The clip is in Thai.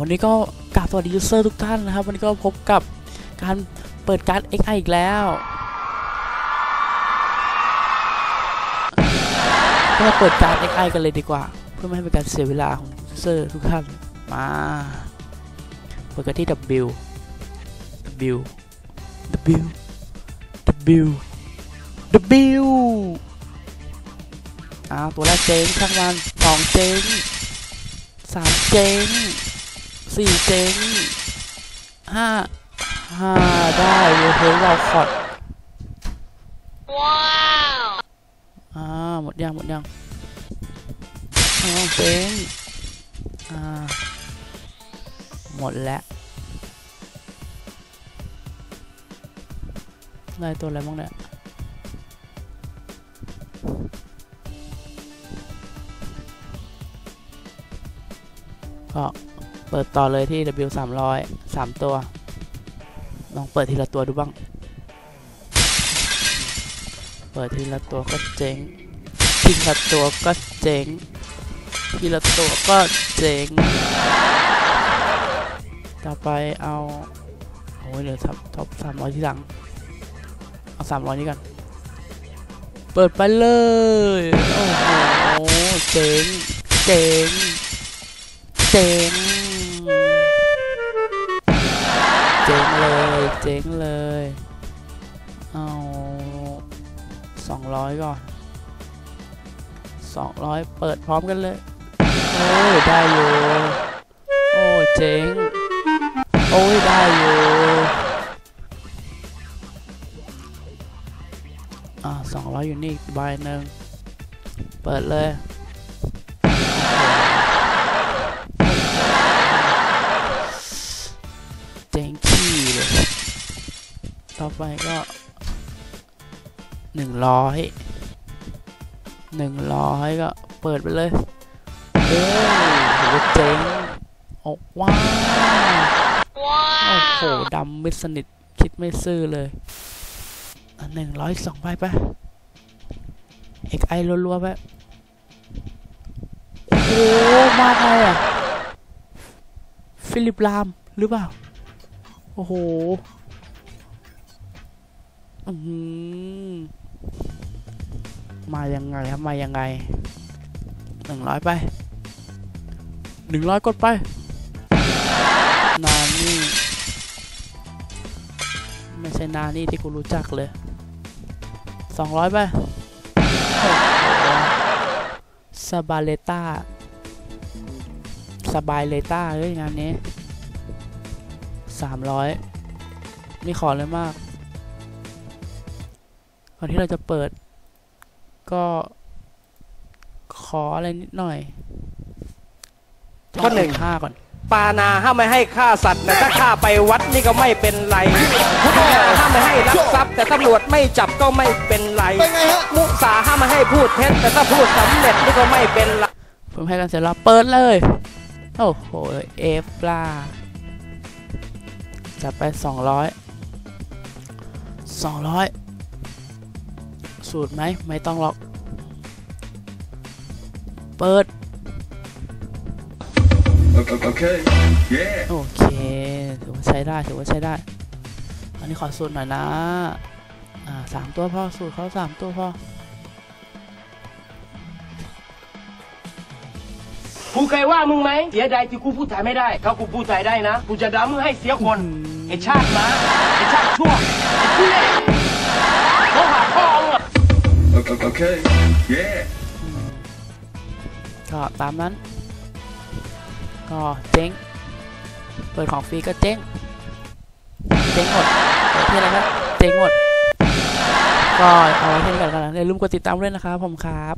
วันนี้ก็กราบสวัสดียูเซอร์ทุกท่านนะครับ วันนี้ก็พบกับการเปิดการ์ด XI อีกแล้วก็มาเปิดการ์ด XI กันเลยดีกว่า เพื่อไม่ให้เป็นการเสียเวลาของยูเซอร์ทุกท่านมาเปิดกันที่ W W W W W อ้าวตัวแรกเจ๊งช่างมันสองเจ๊งสามเจ๊ง สี่เจ๊งห้าห้าได้เลยเฮ้ยเราคอดว้าวอ่าหมดยังหมดยังอ้าเจ๊งอ่าหมดแล้วได้ตัวอะไรบ้างเนี่ยก็ เปิดต่อเลยที่ W 3 0 0 3 ตัว ลองเปิดทีละตัวดูบ้าง เปิดทีละตัวก็เจ๊ง ทีละตัวก็เจ๊ง ทีละตัวก็เจ๊ง ต่อไปเอา โอ้ยเดี๋ยวท็อปท็อปสามร้อยที่หลัง เอาสามร้อยนี้กัน เปิดไปเลย โอ้โห เจ๊ง เจ๊ง เจ๊ง เจ๊งเลย เจ๊งเลย เอาสองร้อยก่อนสองร้อยเปิดพร้อมกันเลย โอ้ยได้อยู่ โอ้เจ๊ง โอ้ยได้อยู่อ่าสองร้อยอยู่นี่อีกใบหนึ่งเปิดเลย ต่อไปก็หนึ่งร้อยหนึ่งร้อยก็เปิดไปเลยโอ้ยโหเจ๊งออกว้าว้าโอ้โหดำไม่สนิท คิดไม่ซื่อเลยหนึ่งร้อยสองใบไปเอกไอรัวๆไปโอ้โหมาไงอะ ฟิลิปลามหรือเปล่า โอ้โห อือหือมายังไงครับมายังไงหนึ่งร้อยไปหนึ่งร้อยกดไปนานี่ ไม่ใช่นานี่ที่กูรู้จักเลยสองร้อยไปสบาเลต้าสบายเลต้าเฮ้ยงานนี้สามร้อยนี่ขอเลยมาก ก่อนที่เราจะเปิด ก็ขออะไรนิดหน่อยข้อหนึ่งห้าก่อน ปานาห้ามไม่ให้ฆ่าสัตว์แต่ถ้าฆ่าไปวัดนี่ก็ไม่เป็นไรพุทธาห้ามไม่ให้ลักทรัพย์ แต่ตำรวจไม่จับก็ไม่เป็นไรมุสาห้ามไม่ให้พูดเท็จแต่ถ้าพูดสำเร็จนี่ก็ไม่เป็นไรเพิ่มให้กันเสร็จแล้วเปิดเลย โอ้โห เอฟปลาจัดไปสองร้อยสองร้อย สูตรไหมไม่ต้องหรอก เปิด Okay. Yeah. โอเค ถือว่าใช้ได้ถือว่าใช้ได้ อันนี้ขอสูตรหน่อยนะ อ่าสามตัวพอสูตรเขาสามตัวพอกูเคยว่ามึงไหมเสียดายที่กูพูดไทยไม่ได้ถ้ากูพูดไทยได้นะ กูจะด่ามึงให้เสียคนไอชาติหมาไอชาติชั่วไอทุเรศ Okay. Yeah. ก็ตามนั้น ก็เจ๊ง เปิดของฟรีก็เจ๊ง เจ๊งหมดเปิดที่อะไรครับ เจ๊งหมด ก็เอาไว้แค่นี้ก่อนกันนะอย่าลืมกดติดตามด้วยนะครับผมครับ